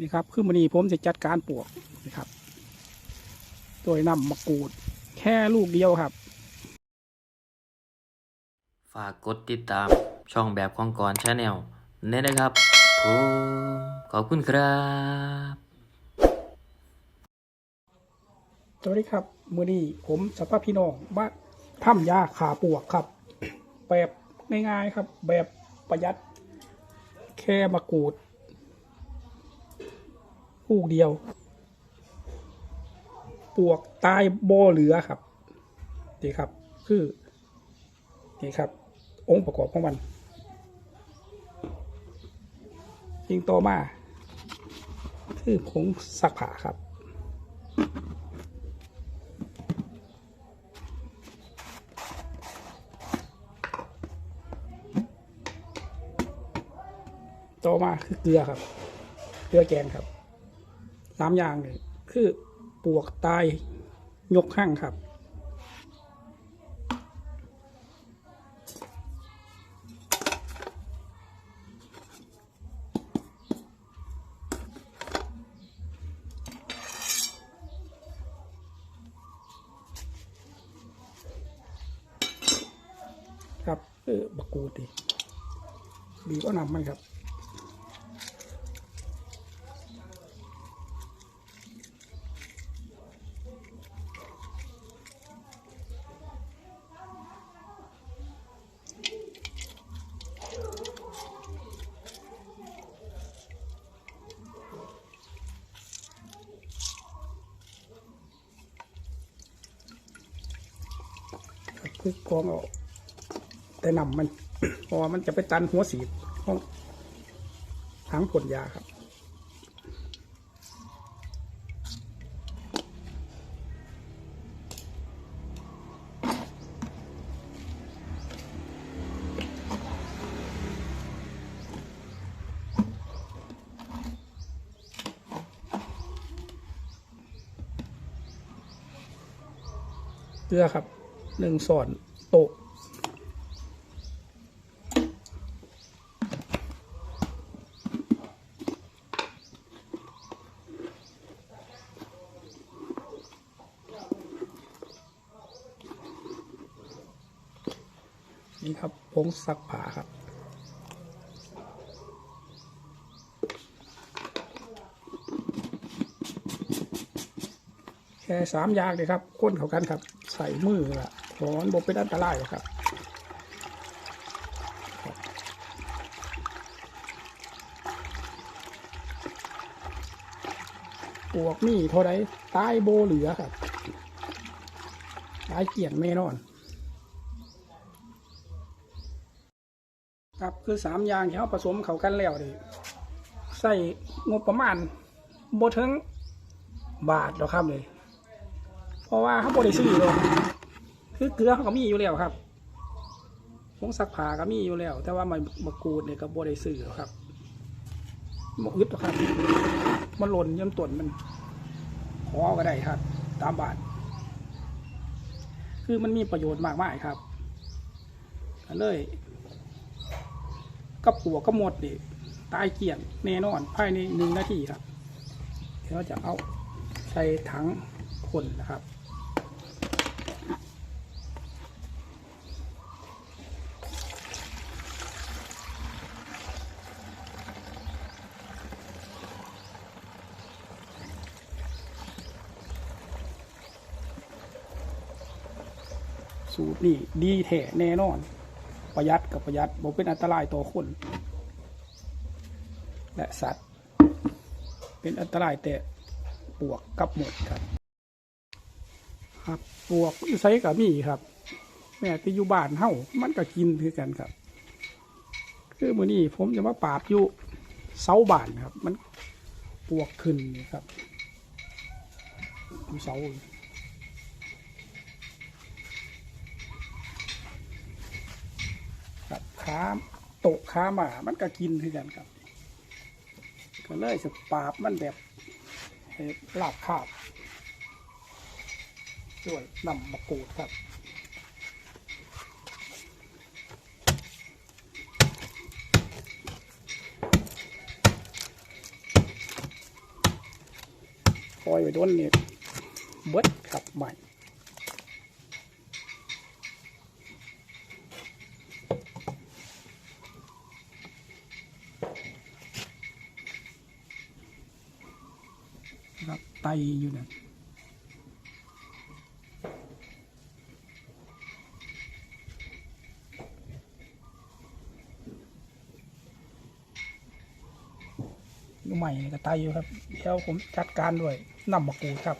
นี่ครับคือมันนี้ผมจะจัดการปลวกนะครับ โดยนำมะกรูด แค่ลูกเดียวครับ ฝากกดติดตามช่องแบบของกรชาแนลเน้นนะครับผมขอบคุณครับสวัสดีครับมือนี้ผมสัพพี่น้องมาทำยาขาปลวกครับ แบบง่ายๆครับ แบบประหยัดแค่มะกรูด ลูกเดียวปลวกตายโบเหลือครับนี่ครับ คือนี่ครับ องค์ประกอบของมันยิงต่อมา คือผงซักผ้าครับต่อมาคือเกลือครับ เกลือแกงครับ สามอย่างเลยคือปวกตายยกข้างครับ ครับเออบักกูดดิบีบเอานำมันครับ คือกองเอาแต่นำมันพราะว่ามันจะไปตันหัวสีของถังผลยาครับเกลือครับ หนึ่งส่วนโตะนี่ครับผงซักผ้าครับแค่สามอย่างเลยครับ ค้นเข้ากันครับ ใส่มือละ ถอนบเป็นอันตรายครับปวกนี่เท่าไรตายโบเหลือครับตายเกลี่ยงแน่นอน ครับคือสามอย่างที่เขาผสมเขากันแล้วดิใส่งบประมาณโบถึงบาทหรอครับเลย เพราะว่าเขาบริซื้อหรอก คือเกลือเขาก็มีอยู่แล้วครับผงซักผ้าก็มีอยู่แล้ว แต่ว่ามันมะกรูดเนี่ยก็บริซื้อหรอครับมกอึดครับมันหล่นย่ำต้นมันขอก็ได้ครับ ตามบาท คือมันมีประโยชน์มากมายครับเลยกับปัวก็หมดดิตายเกลี่ยงแน่นอนภายในหนึ่งนาทีครับ เดี๋ยวจะเอาใส่ถังคนนะครับ นี่ดีแท้แน่นอน ประหยัดกับประหยัดบ่เป็นอันตรายต่อคน และสัตว์ เป็นอันตรายแต่ปวกกับหมดครับ ครับปวกอยู่กับมีครับ แม่ที่อยู่บ้านเฮ้ามันก็กินคือกันครับ คือมือนี้ผมจะมาปราบอยู่เสาบ้านครับ มันปวกขึ้นครับอยู่เสา ครับค้าโตะค้าหมามันก็กินคือกันครับ ก็เลยจะปราบมันแบบให้ลาบคาบด้วยน้ำมะกรูดครับปล่อยไว้โดนเนี่ยเบิดครับใหม่ ครับไต อยู่นี่ยอยู่ใหม่ก็ไตอยู่ครับเดี๋ยวผมจัดการด้วยนำมะกรูดครับ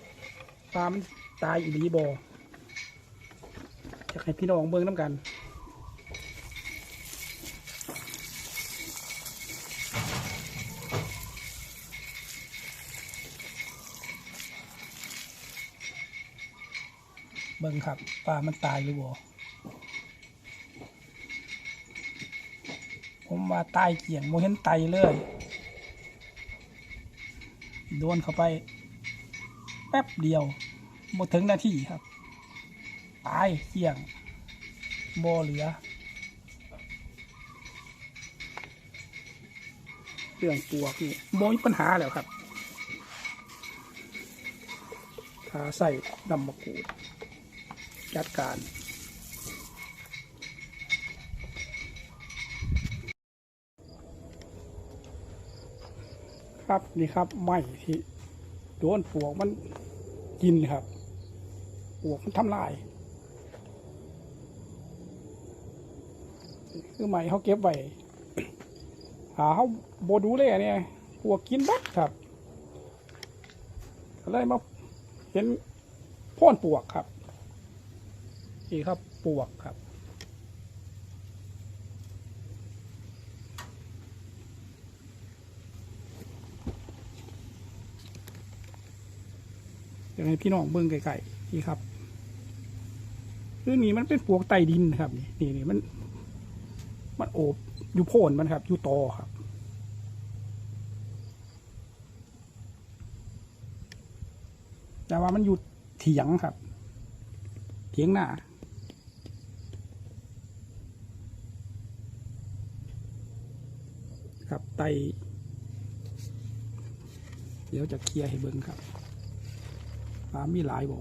ปลามันตายอีหลีบออยากให้พี่น้องเบิ่งน้ำกัน เบิ่งครับปลามันตายหรือบ่ผมว่าตายเกี่ยงโมเห็นไตเลย โดนเข้าไป แป๊บเดียวโมถึงนาทีครับ ตายเกี่ยงบ่เหลือ เรื่องปวกนี่บ่มีปัญหาแล้วครับ ถ้าใส่ดำมะกรูด จัดการครับนี่ครับไม้ที่โดนปวกมันกินครับ ปวกมันทำลายคือไม้เขาเก็บไว้หาเขาโบดูเลยเนี่ยปวกกินบัดครับก็เลยมาเห็นพ่นปวกครับ นี่ครับปวกครับ อย่างให้พี่น้องเบิ้งไก่ๆนี่ครับคือนี่มันเป็นปวกใต้ดินครับนี่นี่นี่มัน มันโอบอยู่โพนมันครับอยู่ตอครับแต่ว่ามันอยู่เถียงครับ เถียงหน้า ครับ ไตเดี๋ยวจะเคลียร์ให้เบิ้งครับปลามีหลายบ่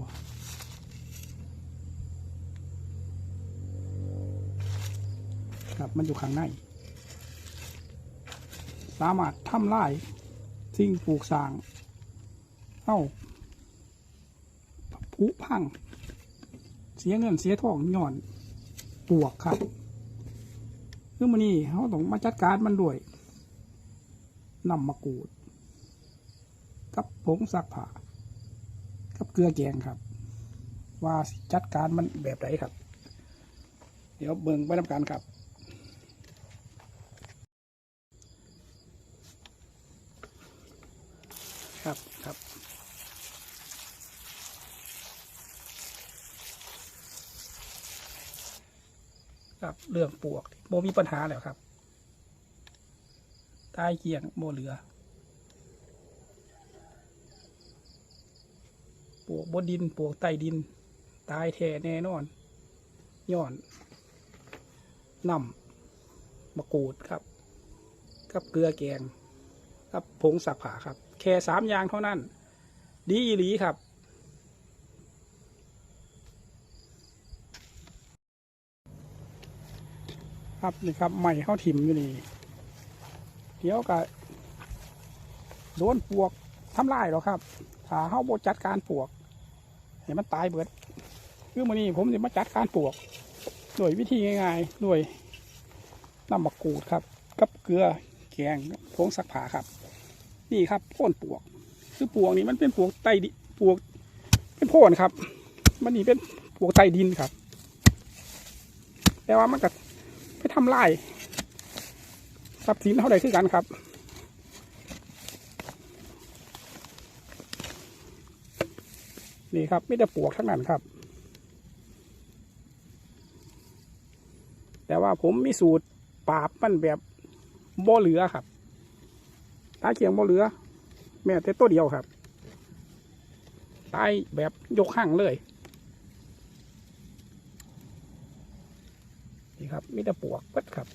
ครับมันอยู่ข้างใน สามารถทำลายสิ่งปลูกสร้างเอ้าผุพัง เสียเงินเสียทองย้อนปวกครับคือมันนี่เขาต้องมาจัดการมันด้วย นำมะกรูด กับผงซักผ้ากับเกลือแกงครับ ว่าจัดการมันแบบไหนครับ เดี๋ยวเบิ่งไปทำการครับครับครับครับเรื่องปวกโมมีปัญหาแล้วครับ ใต้เกียงโมเหลือปวกบนดินปวกใต้ดิน ตายแท้แน่นอนย้อนนำมะกรูดครับ กับเกลือแกง กับผงสักผาครับ แค่สามอย่างเท่านั้น ดีอีหลีครับครับนี่ครับใหม่เข้าถิ่มอยู่นี่ เดี๋ยวก็โดนปวกทำลายหรอกครับ ถ้าเข้าบจัดการปวกให้มันตายเบิด คือมื่อนี้ผมจะมาจัดการปวกโดยวิธีง่ายๆโดยน้ำมะกรูดครับ กับเกลือแกงผงซักผ้าครับ นี่ครับโพ่นปวก คือปวกนี่มันเป็นปวกไตดิปวกเป็นโพ่นครับ มันนี่เป็นปวกไตดินครับ แต่ว่ามันก็ไปทำลาย รัพย์สินเท่าใดคือกันครับนี่ครับไม่ได้ปวกทั้งนั้นครับ แต่ว่าผมมีสูตรปราบมันแบบบ่เหลือครับตายเคียงบ่เหลือ แม้แต่ตัวเดียวครับตายแบบยกห่างเลยนี่ครับมีแต่ปวกเปิดครับ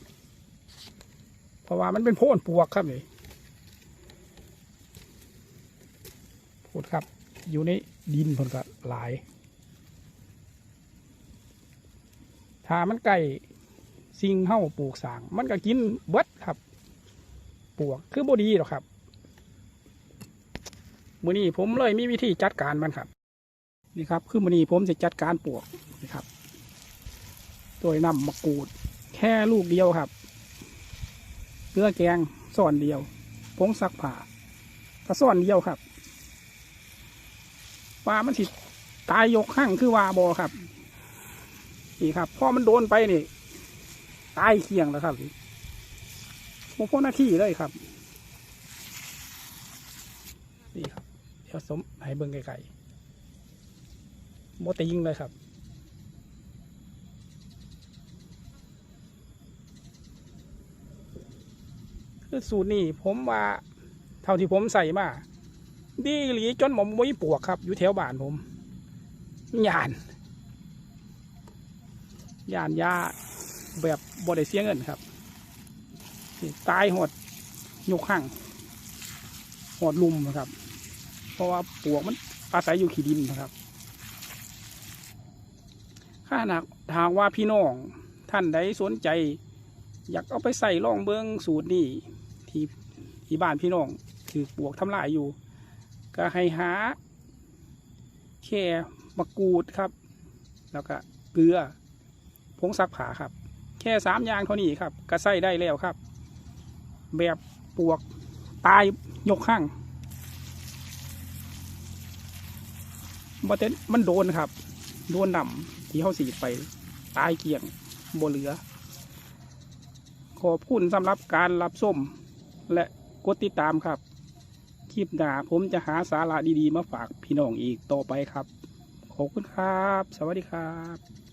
เพราะว่ามันเป็นโพนปวกครับนี่พูดครับ อยู่ในดินเพิ่นก็หลาย ถ้ามันไก่สิ่งเฮ้าปลูกสาง มันก็กินเบิดครับปวกคือบ่ดีหรอกครับมือนี้ผมเลยมีวิธีจัดการมันครับ นี่ครับ คือมือนี้ผมจะจัดการปวกนี่ครับ โดยนำมะกรูดแค่ลูกเดียวครับ เกลือแกงส่อนเดียวผงซักผ้าก็ส่อนเดียวครับปลามันสิตายยกข้างคือว่าบอครับนี่ครับพอมันโดนไปนี่ตายเคียงแล้วครับโมพ่อหน้าที่เลยครับนี่ครับเดี๋ยวสมให้เบิ่งไกลๆโมติงเลยครับ คือสูตรนี้ผมว่าเท่าที่ผมใส่มาดีหลีจนผมไม่ปวกครับ อยู่แถวบ้านผมยานยานยาแบบบ่ได้เสียเงินครับตายหดยกข้างหดลุมนะครับ เพราะว่าปวกมันอาศัยอยู่ขี้ดินนะครับข้าหนักทางว่าพี่น้องท่านใดสนใจ อยากเอาไปใส่ล่องเบิงสูตรนี่ที่ที่บ้านพี่น้องถือปวกทำลายอยู่ ก็ให้หาแค่มะกรูดครับ แล้วก็เกลือผงซักผ้าครับ แค่สามอย่างเท่านี้ครับ ก็ใส่ได้แล้วครับ แบบปวกตายยกข้างบเต็นมันโดนครับ โดนดำที่เขาสีไป ตายเกลี่ยงบเหลือ ขอบคุณสำหรับการรับชมและกดติดตามครับ คลิปหน้าผมจะหาสาระดีๆ มาฝากพี่น้องอีกต่อไปครับ ขอบคุณครับ สวัสดีครับ